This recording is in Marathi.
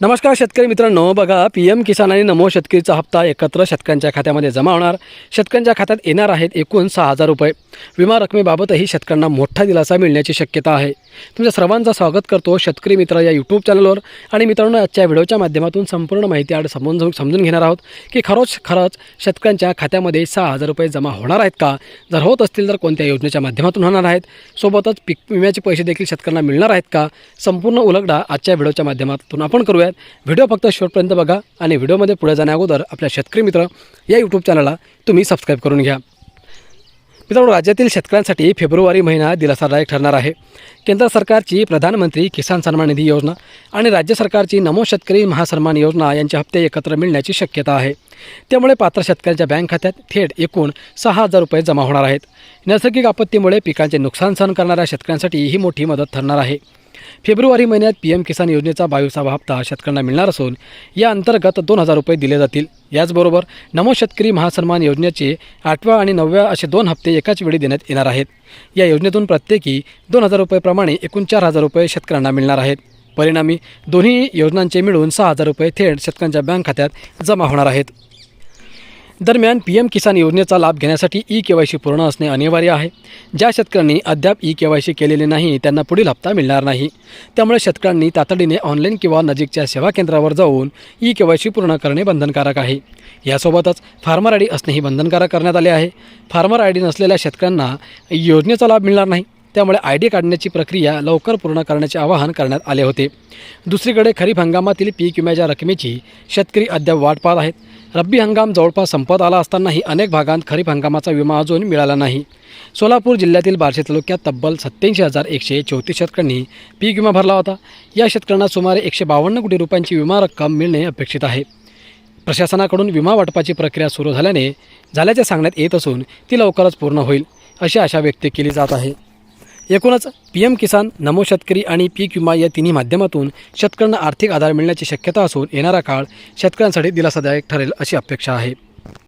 नमस्कार शेतकरी मित्रांनो. बघा पी एम किसान आणि नमो शेतकरीचा हप्ता एकत्र शेतकऱ्यांच्या खात्यामध्ये जमा होणार. शेतकऱ्यांच्या खात्यात येणार आहेत एकूण सहा हजार रुपये. विमा रकमेबाबतही शेतकऱ्यांना मोठा दिलासा मिळण्याची शक्यता आहे. तुमच्या सर्वांचं स्वागत करतो शेतकरी मित्र या यूट्यूब चॅनलवर आणि मित्रांनो आजच्या व्हिडिओच्या माध्यमातून संपूर्ण माहिती आड समजून समजून घेणार आहोत की खरोच खरंच शेतकऱ्यांच्या खात्यामध्ये सहा हजार रुपये जमा होणार आहेत का? जर होत असतील तर कोणत्या योजनेच्या माध्यमातून होणार आहेत? सोबतच पीक विम्याचे पैसे देखील शेतकऱ्यांना मिळणार आहेत का? संपूर्ण उलगडा आजच्या व्हिडिओच्या माध्यमातून आपण करूया. आहेत व्हिडिओ फक्त शेवटपर्यंत बघा आणि व्हिडिओमध्ये पुढे जाण्या अगोदर आपल्या शेतकरी मित्र या यूट्यूब चॅनलला तुम्ही सबस्क्राईब करून घ्या. मित्रांनो राज्यातील शेतकऱ्यांसाठी फेब्रुवारी महिना दिलासादायक ठरणार आहे. केंद्र सरकारची प्रधानमंत्री किसान सन्मान निधी योजना आणि राज्य सरकारची नमो शेतकरी महासन्मान योजना यांचे हप्ते एकत्र मिळण्याची शक्यता आहे. त्यामुळे पात्र शेतकऱ्यांच्या बँक खात्यात थेट एकूण सहा हजार रुपये जमा होणार आहेत. नैसर्गिक आपत्तीमुळे पिकांचे नुकसान सहन करणाऱ्या शेतकऱ्यांसाठी ही मोठी मदत ठरणार आहे. फेब्रुवारी महिन्यात पी एम किसान योजनेचा बावीसावा हप्ता शेतकऱ्यांना मिळणार असून या अंतर्गत दोन हजार रुपये दिले जातील. याचबरोबर नमो शेतकरी महासन्मान योजनेचे आठव्या आणि नवव्या असे दोन हप्ते एकाच वेळी देण्यात येणार आहेत. या योजनेतून प्रत्येकी दोन हजार रुपयेप्रमाणे एकूण चार हजार रुपये शेतकऱ्यांना मिळणार आहेत. परिणामी दोन्ही योजनांचे मिळून सहा हजार रुपये थेट शेतकऱ्यांच्या बँक खात्यात जमा होणार आहेत. दरम्यान पी एम किसान योजनेचा लाभ घेण्यासाठी ई के वाय सी पूर्ण असणे अनिवार्य आहे. ज्या शेतकऱ्यांनी अद्याप ई के वाय सी केलेले नाही त्यांना पुढील हप्ता मिळणार नाही. त्यामुळे शेतकऱ्यांनी तातडीने ऑनलाईन किंवा नजीकच्या सेवा केंद्रावर जाऊन ई के वाय सी पूर्ण करणे बंधनकारक आहे. यासोबतच फार्मर आय डी असणेही बंधनकारक करण्यात आले आहे. फार्मर आय डी नसलेल्या शेतकऱ्यांना योजनेचा लाभ मिळणार नाही. त्यामुळे आय डी काढण्याची प्रक्रिया लवकर पूर्ण करण्याचे आवाहन करण्यात आले होते. दुसरीकडे खरीप हंगामातील पीक विम्याच्या रकमेची शेतकरी अद्याप वाट पाहत आहेत. रब्बी हंगाम जवळपास संपत आला असतानाही अनेक भागांत खरीप हंगामाचा विमा अजून मिळाला नाही. सोलापूर जिल्ह्यातील बार्शी तालुक्यात तब्बल सत्याऐंशी हजार एकशे चौतीस शेतकऱ्यांनी पीक विमा भरला होता. या शेतकऱ्यांना सुमारे एकशे बावन्न कोटी रुपयांची विमा रक्कम मिळणे अपेक्षित आहे. प्रशासनाकडून विमा वाटपाची प्रक्रिया सुरू झाल्याने झाल्याचे सांगण्यात येत असून ती लवकरच पूर्ण होईल अशी आशा व्यक्त केली जात आहे. एकूणच पी एम किसान नमो शेतकरी आणि पीक विमा या तिन्ही माध्यमातून शेतकऱ्यांना आर्थिक आधार मिळण्याची शक्यता असून येणारा काळ शेतकऱ्यांसाठी दिलासादायक ठरेल अशी अपेक्षा आहे.